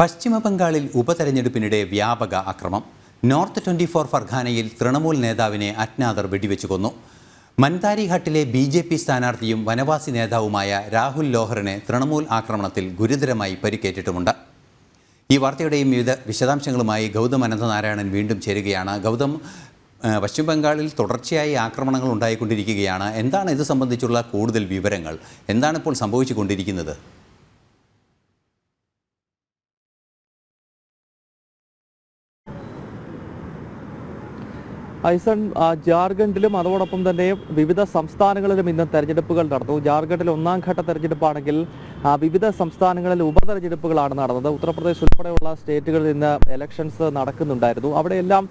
പശ്ചിമ ബംഗാളിൽ ഉപതെരഞ്ഞെടുപ്പിനിടെ വ്യാപക അക്രമം. നോർത്ത് ട്വന്റി ഫോർ ഫർഖാനയിൽ തൃണമൂൽ നേതാവിനെ അജ്ഞാതർ വെടിവെച്ചു കൊന്നു. മൻതാരിഘട്ടിലെ ബി ജെ പി സ്ഥാനാർത്ഥിയും വനവാസി നേതാവുമായ രാഹുൽ ലോഹറിനെ തൃണമൂൽ ആക്രമണത്തിൽ ഗുരുതരമായി പരിക്കേറ്റിട്ടുമുണ്ട്. ഈ വാർത്തയുടെയും വിവിധ വിശദാംശങ്ങളുമായി ഗൗതം അനന്തനാരായണൻ വീണ്ടും ചേരുകയാണ്. ഗൗതം പശ്ചിമ ബംഗാളിൽ തുടർച്ചയായി ആക്രമണങ്ങൾ ഉണ്ടായിക്കൊണ്ടിരിക്കുകയാണ്. എന്താണ് ഇത് സംബന്ധിച്ചുള്ള കൂടുതൽ വിവരങ്ങൾ? എന്താണ് ഇപ്പോൾ സംഭവിച്ചുകൊണ്ടിരിക്കുന്നത്? ഐസൺ ജാർഖണ്ഡിലും അതോടൊപ്പം തന്നെ വിവിധ സംസ്ഥാനങ്ങളിലും ഇന്ന് തെരഞ്ഞെടുപ്പുകൾ നടന്നു. ജാർഖണ്ഡിൽ ഒന്നാം ഘട്ട തെരഞ്ഞെടുപ്പാണെങ്കിൽ വിവിധ സംസ്ഥാനങ്ങളിൽ ഉപതെരഞ്ഞെടുപ്പുകളാണ് നടന്നത്. ഉത്തർപ്രദേശ് ഉൾപ്പെടെയുള്ള സ്റ്റേറ്റുകളിൽ ഇന്ന് എലക്ഷൻസ് നടക്കുന്നുണ്ടായിരുന്നു. അവിടെയെല്ലാം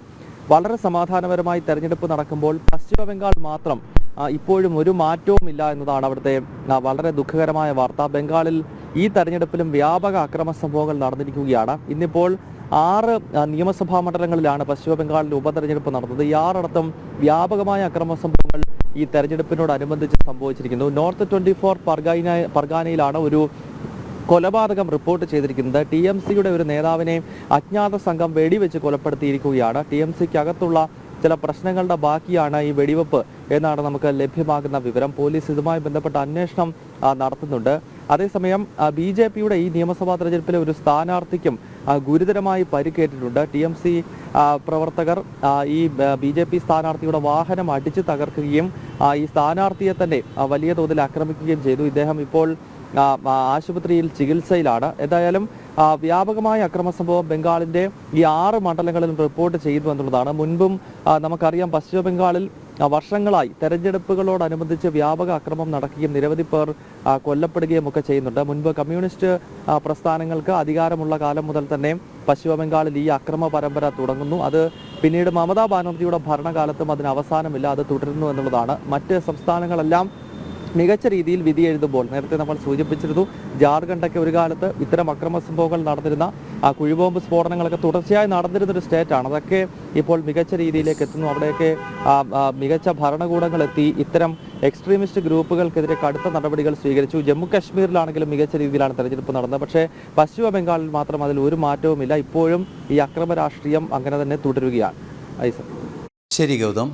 വളരെ സമാധാനപരമായി തെരഞ്ഞെടുപ്പ് നടക്കുമ്പോൾ പശ്ചിമ ബംഗാൾ മാത്രം ഇപ്പോഴും ഒരു മാറ്റവും ഇല്ല എന്നതാണ് അവിടുത്തെ വളരെ ദുഃഖകരമായ വാർത്ത. ബംഗാളിൽ ഈ തെരഞ്ഞെടുപ്പിലും വ്യാപക അക്രമ സംഭവങ്ങൾ നടന്നിരിക്കുകയാണ്. ഇന്നിപ്പോൾ ആറ് നിയമസഭാ മണ്ഡലങ്ങളിലാണ് പശ്ചിമ ബംഗാളിൽ ഉപതെരഞ്ഞെടുപ്പ് നടന്നത്. ഈ ആറിടത്തും വ്യാപകമായ അക്രമ സംഭവങ്ങൾ ഈ തെരഞ്ഞെടുപ്പിനോടനുബന്ധിച്ച് സംഭവിച്ചിരിക്കുന്നു. നോർത്ത് ട്വന്റി ഫോർ പർഗാന പർഗാനയിലാണ് ഒരു കൊലപാതകം റിപ്പോർട്ട് ചെയ്തിരിക്കുന്നത്. ടി എം സിയുടെ ഒരു നേതാവിനെ അജ്ഞാത സംഘം വെടിവെച്ച് കൊലപ്പെടുത്തിയിരിക്കുകയാണ്. ടി എം സിക്ക് അകത്തുള്ള ചില പ്രശ്നങ്ങളുടെ ബാക്കിയാണ് ഈ വെടിവെപ്പ് എന്നാണ് നമുക്ക് ലഭ്യമാകുന്ന വിവരം. പോലീസ് ഇതുമായി ബന്ധപ്പെട്ട അന്വേഷണം നടത്തുന്നുണ്ട്. അതേസമയം ബി ജെ പിയുടെ ഈ നിയമസഭാ തെരഞ്ഞെടുപ്പിലെ ഒരു സ്ഥാനാർത്ഥിക്കും ഗുരുതരമായി പരിക്കേറ്റിട്ടുണ്ട്. ടി എം സി പ്രവർത്തകർ ഈ ബി ജെ പി സ്ഥാനാർത്ഥിയുടെ വാഹനം അടിച്ചു തകർക്കുകയും ഈ സ്ഥാനാർത്ഥിയെ തന്നെ വലിയ തോതിൽ ആക്രമിക്കുകയും ചെയ്തു. ഇദ്ദേഹം ഇപ്പോൾ ആശുപത്രിയിൽ ചികിത്സയിലാണ്. എന്തായാലും വ്യാപകമായ അക്രമ സംഭവം ബംഗാളിന്റെ ഈ ആറ് മണ്ഡലങ്ങളിലും റിപ്പോർട്ട് ചെയ്തു എന്നുള്ളതാണ്. മുൻപും നമുക്കറിയാം പശ്ചിമ ബംഗാളിൽ വർഷങ്ങളായി തെരഞ്ഞെടുപ്പുകളോടനുബന്ധിച്ച് വ്യാപക അക്രമം നടക്കുകയും നിരവധി പേർ കൊല്ലപ്പെടുകയും ഒക്കെ ചെയ്യുന്നുണ്ട്. മുൻപ് കമ്മ്യൂണിസ്റ്റ് പ്രസ്ഥാനങ്ങൾക്ക് അധികാരമുള്ള കാലം മുതൽ തന്നെ പശ്ചിമബംഗാളിൽ ഈ അക്രമ പരമ്പര തുടങ്ങുന്നു. അത് പിന്നീട് മമതാ ബാനർജിയുടെ ഭരണകാലത്തും അതിന് അവസാനമില്ല അത് തുടരുന്നു എന്നുള്ളതാണ്. മറ്റ് സംസ്ഥാനങ്ങളെല്ലാം മികച്ച രീതിയിൽ വിധി എഴുതുമ്പോൾ നേരത്തെ നമ്മൾ സൂചിപ്പിച്ചിരുന്നു ജാർഖണ്ഡൊക്കെ ഒരു കാലത്ത് ഇത്തരം അക്രമ സംഭവങ്ങൾ നടന്നിരുന്ന ആ കുഴിബോംബ് സ്ഫോടനങ്ങളൊക്കെ തുടർച്ചയായി നടന്നിരുന്ന ഒരു സ്റ്റേറ്റാണ് അതൊക്കെ ഇപ്പോൾ മികച്ച രീതിയിലേക്ക് എത്തുന്നു. അവിടെയൊക്കെ മികച്ച ഭരണകൂടങ്ങൾ എത്തി. ഇത്തരം എക്സ്ട്രീമിസ്റ്റ് ഗ്രൂപ്പുകൾക്കെതിരെ കടുത്ത നടപടികൾ സ്വീകരിച്ചു. ജമ്മു കാശ്മീരിലാണെങ്കിലും മികച്ച രീതിയിലാണ് തെരഞ്ഞെടുപ്പ് നടന്നത്. പക്ഷേ പശ്ചിമ ബംഗാളിൽ മാത്രം അതിൽ ഒരു മാറ്റവുമില്ല ഇപ്പോഴും ഈ അക്രമ രാഷ്ട്രീയം അങ്ങനെ തന്നെ തുടരുകയാണ്. ശരി ഗൗതം.